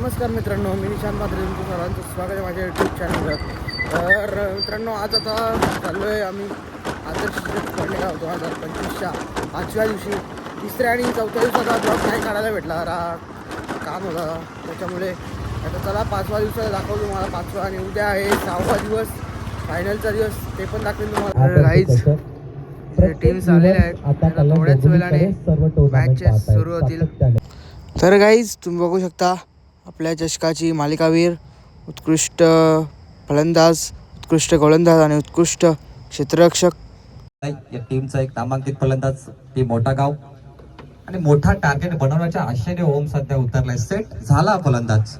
नमस्कार मित्रांनो मी निशांत मात्रे तुमचं सर्वांचं स्वागत आहे माझ्या यूट्यूब चॅनलवर तर मित्रांनो आज आता चाललो आहे आम्ही आदर्श पडलेला होतो दोन हजार पंचवीसच्या पाचव्या दिवशी. तिसऱ्या आणि चौथ्या दिवसाचा ब्लॉग नाही काढायला भेटला? रा काम होतं त्याच्यामुळे. आता चला पाचवा दिवसाला दाखवतो तुम्हाला पाचवा आणि उद्या आहे सहावा दिवस फायनलचा दिवस ते पण दाखवेल तुम्हाला. गाईज टीम्स आलेल्या आहेत. आता थोड्याच वेळाने मॅचेस सुरू होतील. तर गाईज तुम्ही बघू शकता आपल्या चषकाची मालिकावीर उत्कृष्ट फलंदाज उत्कृष्ट गोलंदाज आणि उत्कृष्ट क्षेत्ररक्षक. या टीमचा एक नामांकित फलंदाज टीम मोठा गाव. आणि मोठा टार्गेट बनवण्याच्या आशेने ओम सध्या उतरलाय. सेट झाला फलंदाज.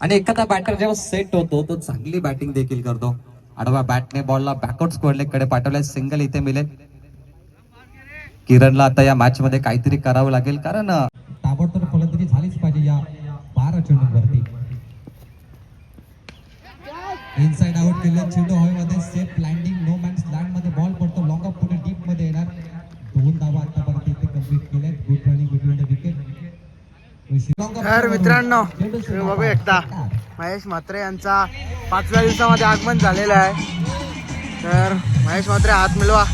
आणि एखादा बॅटर जेव्हा सेट होतो तो चांगली बॅटिंग देखील करतो. आडवा बॅटने बॉलला बॅकआउट स्क्वेअर लेगकडे पाठवलाय. सिंगल इथे मिळेल. किरणला आता या मॅच मध्ये काहीतरी करावं लागेल. कारण अं, ताबडतोब फलंदाजी झालीच पाहिजे या बारा चेंडूंवरती इनसाइड आउट केलं चेंडू हवेमध्ये सेफ लँडिंग नो मॅन्स लँडमध्ये बॉल पडतो लॉंग ऑफ पुढे डीपमध्ये येणार. दोन धावा आतापर्यंत इथे कंप्लीट केल्यात good running between the wicket तर मित्रांनो तुम्ही बघू शकता महेश म्हात्रे यांचा पाचव्या दिवसामध्ये आगमन झालेलं आहे. तर महेश म्हात्रे हात मिळवा.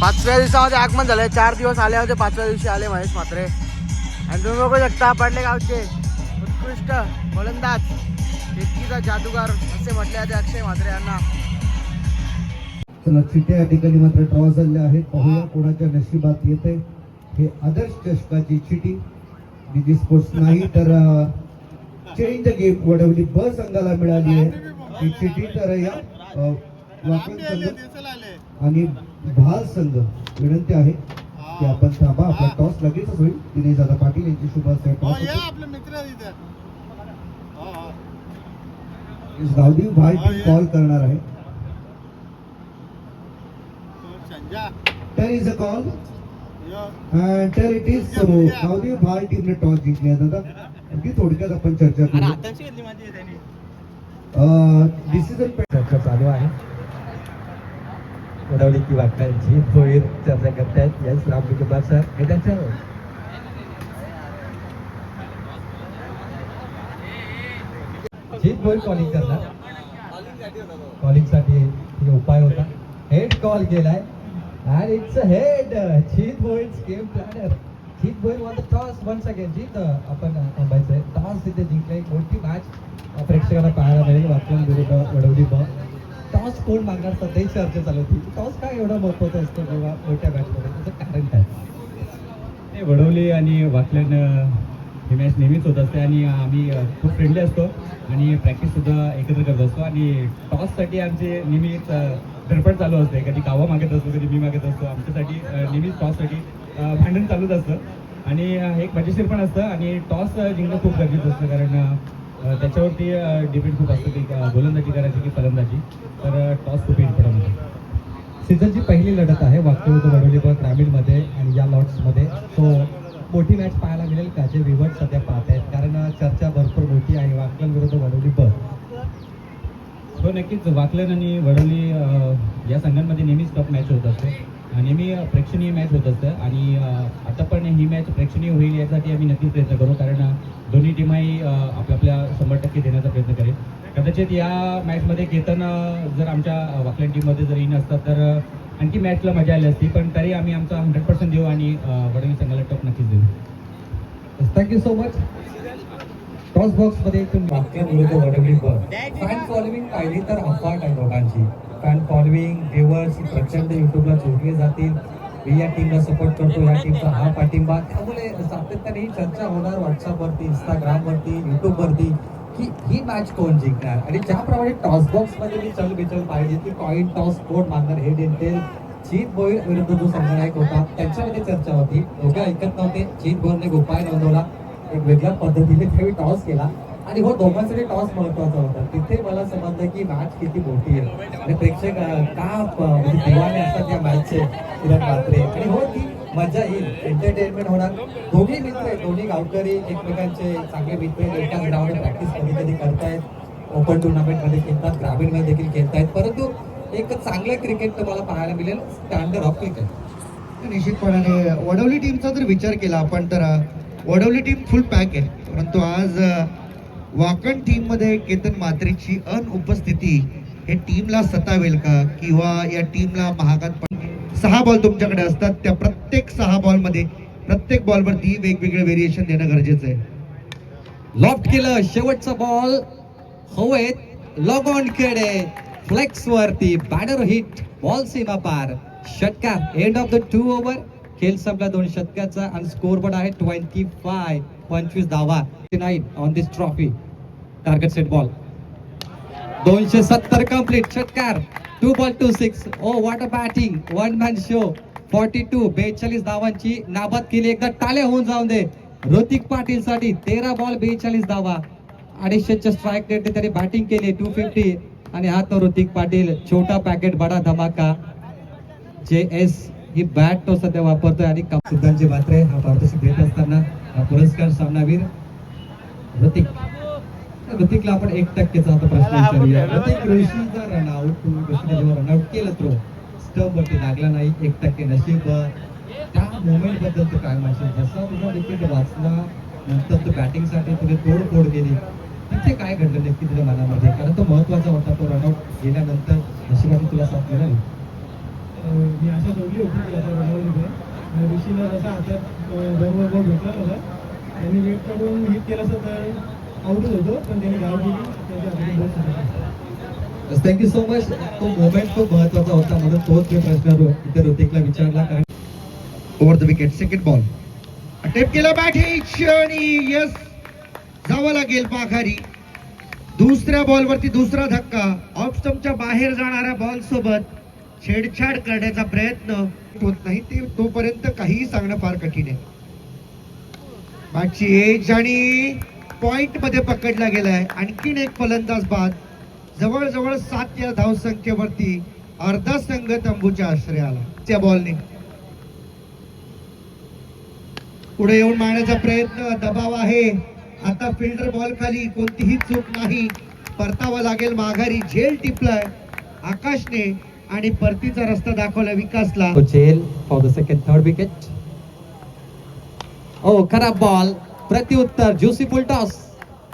पाचव्या दिवसामध्ये आगमन झालंय. चार दिवस आले होते पाचव्या दिवशी आले महेश म्हात्रे. आणि तुम्ही बघू शकता पाडले गावचे उत्कृष्ट गोलंदाज इतकीचा जादूगार असे म्हटले जाते अक्षय म्हात्रे यांना. चला चिट्या या ठिकाणी मात्र ड्रॉ झालेल्या आहेत. पाहूया कोणाच्या नशिबात येते हे आदर्श चषकाची चिटी निधी स्पोर्ट्स नाही तर चेंज गेम वडवली. ब संघाला मिळाली आहे ही चिटी तर या अ, वाकण संघ आणि भाल संघ विनंती आहे. की आपण थांबा आपला टॉस लगेचच होईल. दिनेश दादा पाटील यांची शुभ इथे. हो, हो. गावदेव भाई कॉल करणार आहे. तो संजा तर इज अ कॉल तर इट इज गावदेव भाई टीमने टॉस जिंकली दादा अगदी थोडक्यात आपण चर्चा करू. डिसिजन चर्चा चालू आहे. वडवली की जीत होईल चर्चा करतायत. Yes Ram sir. हे त्यांचं जीत कॉलिंग कॉलिंगसाठी उपाय होता. हेड कॉल केलाय. आणि इट्स हेड जीत होईल गेम प्लॅनर जीत होईल one toss once again Jeet आपण थांबायचंय. टॉस तिथे जिंकले मोठी मॅच प्रेक्षकांना पाहायला मिळेल. वाचून विरुद्ध वडवली बॉल टॉस कोण मागणार सध्याही चर्चा चालू होती. टॉस काय एवढा महत्त्वाचा असतो किंवा मोठ्या मॅचमध्ये त्याचं कारण काय? ते वडवली आणि वाकल्यानं ही मॅच नेहमीच होत असते आणि आम्ही खूप फ्रेंडली असतो आणि प्रॅक्टिससुद्धा एकत्र करत असतो. आणि टॉससाठी आमचे नेहमीच धडपड चालू असते. कधी कावा मागत असतो कधी मी मागत असतो. आमच्यासाठी नेहमीच टॉससाठी भांडण चालूच असतं. आणि हे एक मजेशीर पण असतं. आणि टॉस जिंकणं खूप गरजेचं असतं. कारण त्याच्यावरती डिपेंड खूप असतं की गोलंदाजी करायची की फलंदाजी. तर टॉस खूप इम्पॉर्टंट होतो सीझनची पहिली लढत आहे वाकूळ वडोलीबर ग्रामीणमध्ये आणि या लॉट्समध्ये. सो मोठी मॅच पाहायला मिळेल का जे विवट सध्या पाहत आहेत? कारण चर्चा भरपूर मोठी आहे वाकल विरुद्ध वडोलीबर हो नक्कीच. वाकलन आणि वडवली या संघांमध्ये नेहमीच कप मॅच होत असते. नेहमी प्रेक्षणीय मॅच होत असतं. आणि आता पण ही मॅच प्रेक्षणीय होईल यासाठी आम्ही नक्कीच प्रयत्न करू. कारण दोन्ही टीमही आपल्या आपल्या शंभर टक्के देण्याचा प्रयत्न करेल. कदाचित या मॅचमध्ये घेताना जर आमच्या अ, टीममध्ये जर इन असतात तर आणखी मॅचला मजा आली असती पण तरी आम्ही आमचा हंड्रेड पर्सेंट देऊ आणि अ, संघाला टॉप नक्कीच देऊ. थँक्यू सो मच क्रॉस बॉक्समध्ये तुम्ही फॅन फॉलोविंग पाहिली तर अफाट आहे लोकांची फॅन फॉलोविंग व्ह्युअर्स प्रचंड युट्यूबला जोडले जातील. मी या टीमला सपोर्ट करतो या टीमचा हा पाठिंबा. त्यामुळे सातत्याने ही चर्चा होणार व्हॉट्सअपवरती इंस्टाग्रामवरती युट्यूबवरती की ही मॅच कोण जिंकणार? आणि ज्याप्रमाणे टॉस बॉक्समध्ये मी चल बिचल पाहिजे की कॉईन टॉस कोण मागणार head in tail Jeet Bhoir विरुद्ध जो संघनायक होता त्यांच्यामध्ये चर्चा होती. दोघे ऐकत नव्हते. जीत भोईरने एक उपाय नोंदवला एक वेगळ्या पद्धतीने त्यावेळी टॉस केला. आणि हो दोघांसाठी टॉस महत्त्वाचा होता. तिथे मला समजलं की मॅच किती मोठी आहे. आणि प्रेक्षक का म्हणजे दिवाने असतात या मॅचचे किरण मात्रे आणि हो ती मजा येईल. एंटरटेनमेंट होणार. दोन्ही मित्र दोन्ही गावकरी एकमेकांचे चांगले मित्र आहेत. एकाच ग्राउंड प्रॅक्टिस कधी कधी करतायत ओपन टुर्नामेंटमध्ये खेळतात. ग्रामीणमध्ये देखील खेळतायत. परंतु एक चांगलं क्रिकेट तुम्हाला पाहायला मिळेल. स्टँडर्ड ऑफ क्रिकेट निश्चितपणाने वडवली टीमचा जर विचार केला आपण तर वडवली टीम फुल पॅक आहे. परंतु आज वाकण टीममध्ये केतन मात्रेची अनुपस्थिती हे टीमला सतावेल का? किंवा या टीमला महागात पण सहा बॉल तुमच्याकडे असतात. त्या प्रत्येक सहा बॉलमध्ये प्रत्येक बॉलवरती वेगवेगळे व्हेरिएशन देणं गरजेचं आहे. लॉफ्ट केलं. शेवटचा बॉल हवेत लॉग ऑन केले फ्लेक्स वरती बॅनर हिट बॉल सीमा पार. षटकार end of the two over खेळ संपला दोन षटकाचा. आणि स्कोर बोर्ड आहे ट्वेंटी फाय पंचवीस धावा. Nine on this trophy target set ball दोनशे सत्तर कंप्लीट षटकार two ball two six oh what a batting one man show forty two बेचाळीस धावांची नाबाद केली. एकदा टाल्या होऊन जाऊन दे. ऋतिक पाटील साठी तेरा बॉल बेचाळीस धावा. अडीचशेच्या स्ट्राईक रेट त्याने बॅटिंग केली. टू फिफ्टी आणि हा तो ऋतिक पाटील. छोटा पॅकेट बडा धमाका. जे एस ही बॅट तो सध्या वापरतोय. आणि सिद्धांची सिद्धांचे मात्रे हा पारितोषिक देत असताना हा पुरस्कार सामनावीर ऋतिक. ऋतिकला आपण एक टक्केचा आता प्रश्न विचारूया. ऋतिक ऋषीचा रनआउट ऋषीने जेव्हा रनआउट केलं थ्रो स्टंप वरती लागला नाही एक टक्के नशीब. त्या मोमेंटबद्दल तू काय म्हणशील? जसा तुझा विकेट वाचला नंतर तू बॅटिंगसाठी तुझे तोडफोड केली. तिथे काय घडलं नक्की तुझ्या मनामध्ये? कारण तो महत्त्वाचा होता तो रनआउट गेल्यानंतर नशिबाने तुला साथ मिळाली. मी अशा सोडली होती की आता आणि ऋषीला जसा हातात बरोबर बॉल भेटला होता त्यांनी वेट काढून हिट केलं असं तर आवडत होतो पण त्यांनी गाव थँक्यू सो मच तो मोमेंट खूप महत्त्वाचा होता. म्हणून तोच मी प्रश्न इथे ऋतिकला विचारला कारण over the wicket second ball attempt केला बॅटिंग आणि यस जावं लागेल पाखारी दुसऱ्या बॉलवरती दुसरा धक्का. ऑफ स्टंपच्या बाहेर जाणाऱ्या बॉल सोबत छेडछाड करण्याचा प्रयत्न होत नाही. ते तोपर्यंत काहीही सांगणं फार कठीण आहे. बॅटची एज आणि पॉइंटमध्ये पकडला गेलाय. आणखीन एक फलंदाज बाद. जवळजवळ सात या धावसंख्येवरती अर्धा संघ तंबूच्या आश्रयाला त्या बॉलने पुढे येऊन मारण्याचा प्रयत्न दबाव आहे. आता फिल्डर बॉल खाली कोणतीही चूक नाही. परतावा लागेल माघारी झेल टिपलाय आकाशने आणि परतीचा रस्ता दाखवला विकासला. झेल for the second third wicket ओ खराब बॉल प्रत्युत्तर ज्युसी फुल टॉस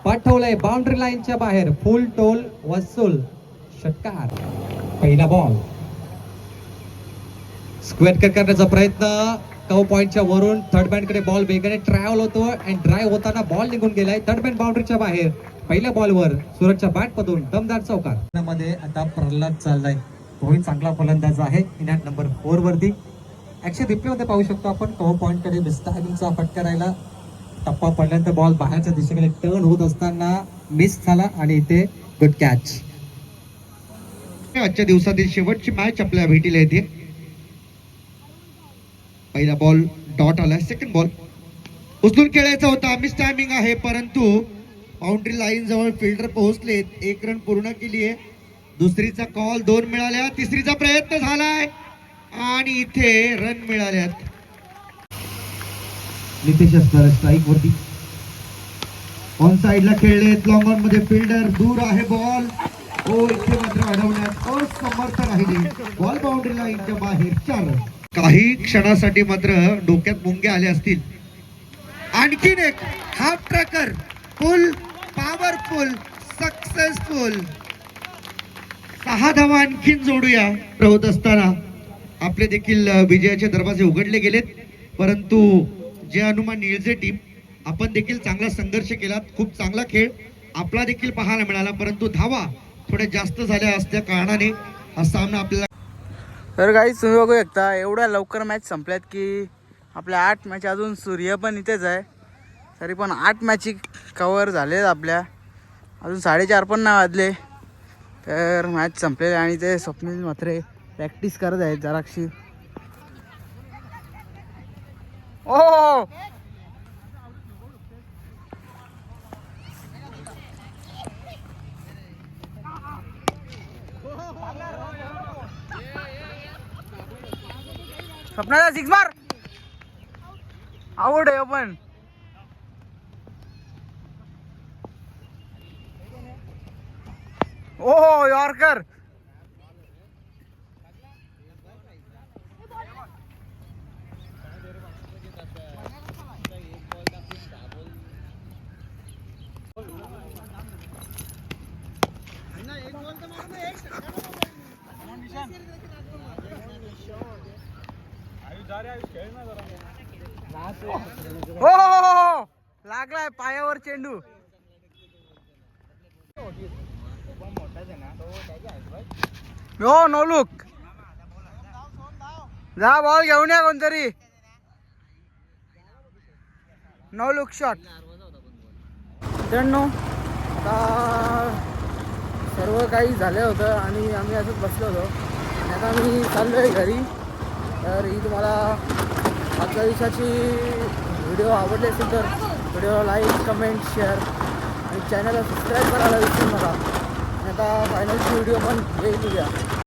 पाठवलंय बाउंड्री लाईनच्या बाहेर. फुल टोल वसूल. षटकार. पहिला बॉल स्क्वेअर करण्याचा प्रयत्न. कव पॉइंटच्या वरून थर्ड बॅनकडे बॉल वेगाने ट्रॅव्हल होतो आणि ड्राईव्ह होताना बॉल निघून गेलाय थर्ड बँड बाउंड्रीच्या बाहेर. पहिल्या बॉलवर सुरतच्या बॅट मधून दमदार चौकार. मध्ये आता प्रल्हाद चाललाय. तोही चांगला फलंदाज आहे. इनॅट नंबर फोर वरती. ऍक्शन रिप्ले मध्ये पाहू शकतो आपण. कव पॉइंटकडे मिस्टायमिंगचा फटका राहिला. टप्पा पडल्यानंतर बॉल बाहेरच्या दिशेकडे टर्न होत असताना मिस झाला आणि इथे गुड कॅच आजच्या दिवसातील शेवटची मॅच आपल्या भेटीला येते. पहिला बॉल डॉट आलाय सेकंड बॉल उचलून खेळायचा होता मिस टायमिंग आहे परंतु बाउंड्री लाईन जवळ फिल्डर पोहोचलेत एक रन पूर्ण केली आहे दुसरीचा कॉल दोन मिळाल्या तिसरीचा प्रयत्न झालाय. आणि इथे रन मिळाल्यात. नितेश असणार स्ट्राईक वरती. ऑन साइडला खेळलेत लॉंग ऑनमध्ये फिल्डर दूर आहे बॉल ओ हो, इथे मात्र अडवण्यात असमर्थ राहिले. बॉल बाउंड्री लाईनच्या बाहेर चार काही क्षणासाठी मात्र डोक्यात मुंग्या आले असतील. आणखीन एक half tracker full powerful successful सहा धावा आणखीन जोडूया. होत असताना आपले देखील विजयाचे दरवाजे उघडले गेलेत. परंतु जे हनुमान निळजे टीम आपण देखील चांगला संघर्ष केलात. खूप चांगला खेळ आपला देखील पाहायला मिळाला परंतु धावा थोड्या जास्त झाल्या असल्या कारणाने हा सामना आपल्याला तर काही तुम्ही बघू शकता एवढ्या लवकर मॅच संपल्यात की आपल्या आठ मॅच अजून सूर्य पण इथेच आहे. तरी पण आठ मॅची कवर झालेत आपल्या. अजून साडेचार पण नाही वाजले. तर मॅच संपलेले आणि ते स्वप्नील मात्र प्रॅक्टिस करत आहेत जराक्षी. ओ स्वप्नाचा सिक्स मार आवड आहे पण ओ यॉर्कर हो हो, हो, हो हो, लागलाय पायावर चेंडू. हो नो लुक जा बॉल घेऊन या कोणतरी. नो लुक शॉट मित्रांनो आता सर्व काही झालं होतं आणि आम्ही असंच बसलो होतो. आता मी चाललो आहे घरी. तर ही तुम्हाला आजच्या दिवसाची व्हिडिओ आवडली असेल तर व्हिडिओला लाईक कमेंट शेअर आणि चॅनलला सबस्क्राईब करायला विसरू नका. आणि आता फायनलची व्हिडिओ पण येईल उद्या